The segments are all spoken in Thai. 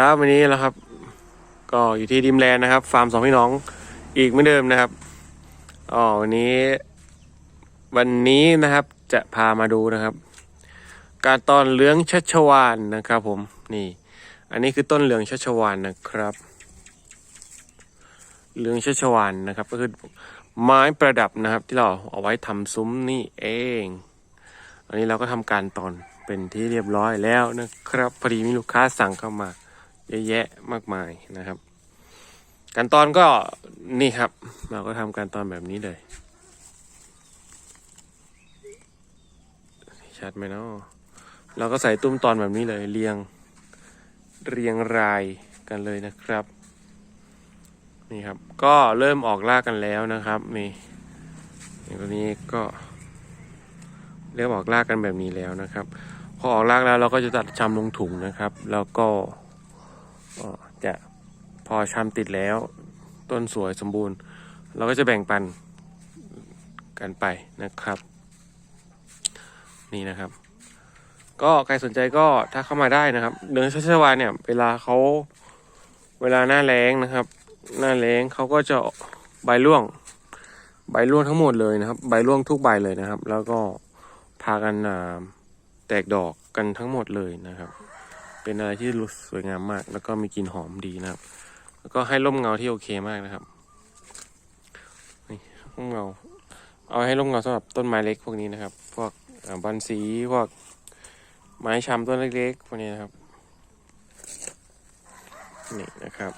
ครับวันนี้แล้วครับ ก็อยู่ที่ดิมแลนนะครับ ฟาร์มสองพี่น้องอีกเหมือนเดิมนะครับอ๋อวันนี้ วันนี้นะครับจะพามาดูนะครับ การตอนเหลืองชัชวานนะครับ ผมนี่ อันนี้คือต้นเหลืองชัชวานนะครับ เหลืองชัชวานนะครับ ก็คือไม้ประดับนะครับ ที่เราเอาไว้ทำซุ้มนี่เอง อันนี้เราก็ทำการตอนเป็นที่เรียบร้อยแล้วนะครับพอดีมีลูกค้าสั่งเข้ามา เยอะแยะมากมายนะครับ การตอนก็นี่ครับ เราก็ทำการตอนแบบนี้เลย ชัดไหมเนาะเราก็ใส่ตุ้มตอนแบบนี้เลยเรียงเรียงรายกันเลยนะครับ นี่ครับ ก็เริ่มออกลากกันแล้วนะครับ นี่อย่างตัวนี้ก็เริ่มออกลากกันแบบนี้แล้วนะครับ พอออกลากแล้วเราก็จะตัดชำลงถุงนะครับ แล้วก็ เอ่อจะพอชำติดแล้ว ต้นสวยสมบูรณ์ เราก็จะแบ่งปันกันไปนะครับ นี่นะครับ ก็ใครสนใจก็ถ้าเข้ามาได้นะครับ เดือนชัชวานเนี่ย เวลาเขาเวลาหน้าแรงนะครับ หน้าแรงเขาก็จะใบร่วง ใบร่วงทั้งหมดเลยนะครับ ใบร่วงทุกใบเลยนะครับ แล้วก็พากันแตกดอกกันทั้งหมดเลยนะครับ เป็นอะไรที่รู้สวยงามมาก แล้วก็มีกลิ่นหอมดีนะครับ แล้วก็ให้ร่มเงาที่โอเคมากนะครับนี่ร่มเงา เอาให้ร่มเงาสำหรับต้นไม้เล็กพวกนี้นะครับ พวกบอนสีพวกไม้ชำต้นเล็กๆพวกนี้นะครับ นี่นะครับ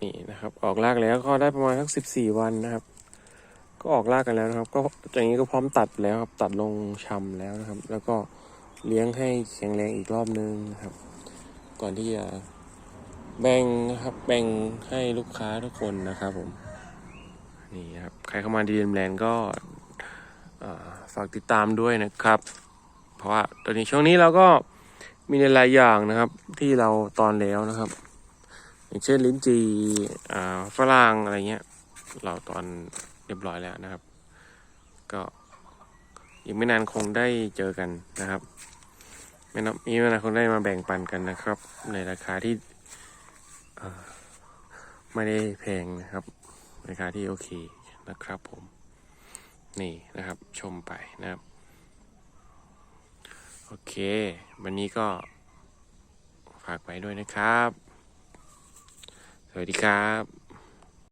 นี่นะครับ ออกรากแล้วก็ได้ประมาณสักสิบสี่วันนะครับก็ออกรากกันแล้วนะครับ ก็อย่างนี้ก็พร้อมตัดแล้วครับ ตัดลงชำแล้วนะครับ แล้วก็ เลี้ยงให้แข็งแรงอีกรอบนึงนะครับ ก่อนที่จะแบ่งนะครับแบ่งให้ลูกค้าทุกคนนะครับผมนี่ครับใครเข้ามาดีมแลนด์ก็ฝากติดตามด้วยนะครับ เพราะว่าตอนนี้ช่วงนี้เราก็มีในหลายอย่างนะครับ ที่เราตอนแล้วนะครับ อย่างเช่นลิ้นจีอ่าฝรั่งอะไรเงี้ย เราตอนเรียบร้อยแล้วนะครับ ก็อีกไม่นานคงได้เจอกันนะครับ ไม่นานมีไม่นาคงได้มาแบ่งปันกันนะครับ ในราคาที่ไม่ได้แพงนะครับ ราคาที่โอเคนะครับผม นี่นะครับชมไปนะครับ โอเค วันนี้ก็ฝากไว้ด้วยนะครับ สวัสดีครับ